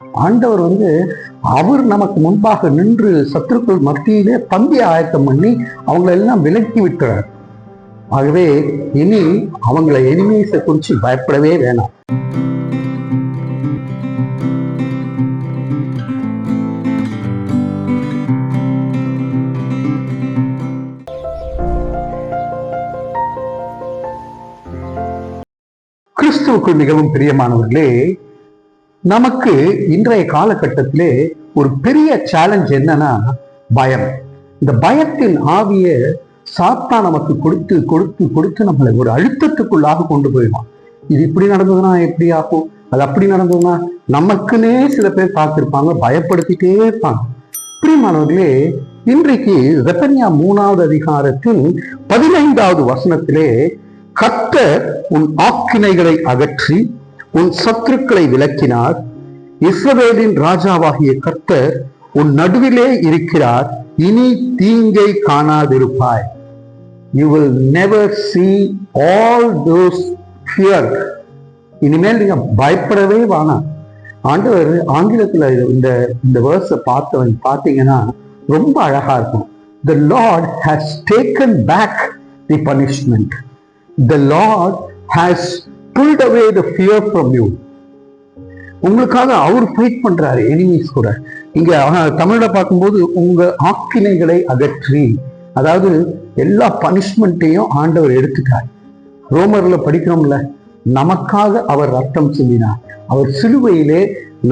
ஆண்டவர் வந்து அவர் நமக்கு முன்பாக நின்று சத்துருக்கள் மத்தியிலே பந்திய ஆயத்தம் பண்ணி அவங்களெல்லாம் விலக்கி விட்டுறார். ஆகவே இனி அவங்கள எனிமீஸை குறித்து பயப்படவே வேணாம். கிறிஸ்துவுக்கு மிகவும் பிரியமானவர்களே நமக்கு இன்றைய காலகட்டத்திலே ஒரு பெரிய சேலஞ்ச் என்னன்னா பயம். இந்த பயத்தின் ஆவிய சாத்தா நமக்கு கொடுத்து கொடுத்து கொடுத்து நம்மளை ஒரு அழுத்தத்துக்குள்ளாக கொண்டு போயிடுவான். இது இப்படி நடந்ததுன்னா எப்படி ஆகும்? அது அப்படி நடந்ததுன்னா நமக்குன்னே சில பேர் பார்த்திருப்பாங்க பயப்படுத்திட்டே இருப்பாங்க. பிரியமானவர்களே இன்றைக்கு ரெப்பனியா மூணாவது அதிகாரத்தின் பதினைந்தாவது வசனத்திலே கத்த உன் ஆக்கினைகளை அகற்றி உன் சத்துருக்களை விளக்கினார். இஸ்ரவேலின் ராஜாவாகிய கர்த்தர் உன் நடுவிலே இருக்கிறார். இனி தீங்கை காணாதிருப்பாய். You will never see all those fear இனிமேல் நீங்க பயப்படவே வேணாம். ஆண்டவர் ஆங்கிலத்தில் இந்த இந்த வேர்ஸை பார்த்தவன் பார்த்தீங்கன்னா ரொம்ப அழகா இருக்கும். The lord has taken back the punishment the lord has pulled away the fear from you உங்களுக்காக அவர் ஃபைட் பண்றாரு எனிமீஸ் கூட. இங்க தமிழ்ல பார்க்கும்போது உங்க ஆக்கினைகளை அகற்றி அதாவது எல்லா பனிஷ்மெண்ட்டையும் ஆண்டவர் எடுத்துட்டார். ரோமர்ல படிக்கிறோம்ல நமக்காக அவர் ரத்தம் சிந்தினார். அவர் சிலுவையிலே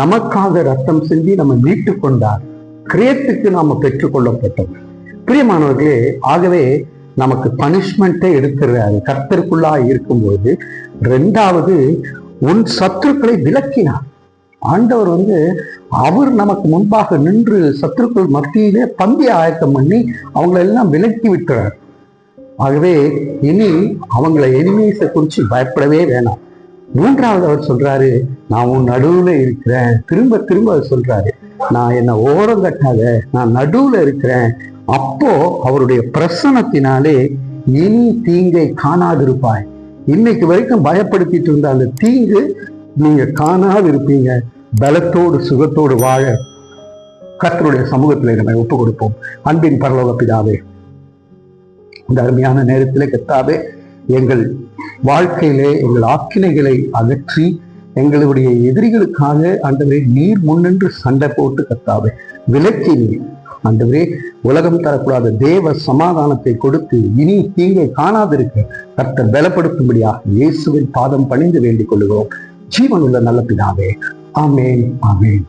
நமக்காக ரத்தம் சிந்தி நம்ம மீட்டு கொண்டார். கிரியத்துக்கு நாம பெற்றுக்கொள்ளப்பட்டோம் பிரியமானவர்களே ஆகவே நமக்கு பனிஷ்மெண்ட்டை எடுக்கிறாரு. கர்த்தருக்குள்ளா இருக்கும்போது ரெண்டாவது உன் சத்துருக்களை விலக்கினார் ஆண்டவர் வந்து அவர் நமக்கு முன்பாக நின்று சத்துருக்கள் மத்தியிலே பந்தி ஆயத்தம் பண்ணி அவங்கள எல்லாம் விலக்கி விட்டுறார். ஆகவே இனி அவங்கள எனிமீஸை குறித்து பயப்படவே வேணாம். மூன்றாவது அவர் சொல்றாரு நான் உன் நடுவுல இருக்கிறேன். திரும்ப திரும்ப அவர் சொல்றாரு நான் என்ன ஓரம் கட்டாத நான் நடுவுல இருக்கிறேன். அப்போ அவருடைய பிரசனத்தினாலே இனி தீங்கை காணாதிருப்பாய். இன்னைக்கு வரைக்கும் பயப்படுத்திட்டு இருந்த அந்த தீங்கு நீங்க காணாதிருப்பீங்க. பலத்தோடு சுகத்தோடு வாழ கத்தருடைய சமூகத்தில் நம்ம ஒப்பு கொடுப்போம் அன்பின் பரலோக பிதாவே இந்த அருமையான நேரத்திலே கத்தாவே எங்கள் வாழ்க்கையிலே எங்கள் ஆக்கினைகளை அகற்றி எங்களுடைய எதிரிகளுக்காக அந்த நீர் முன்னின்று சண்டை போட்டு கத்தாவே விலக்கி நீர். ஆண்டவரே உலகம் தரக்கூடாத தேவ சமாதானத்தை கொடுத்து இனி தீங்கை காணாதிருக்க கர்த்தர் பலப்படுத்தும்படியாக இயேசுவின் பாதம் பணிந்து வேண்டிக் கொள்கிறோம் ஜீவனுள்ள நல்ல பிதாவே ஆமேன் ஆமேன்.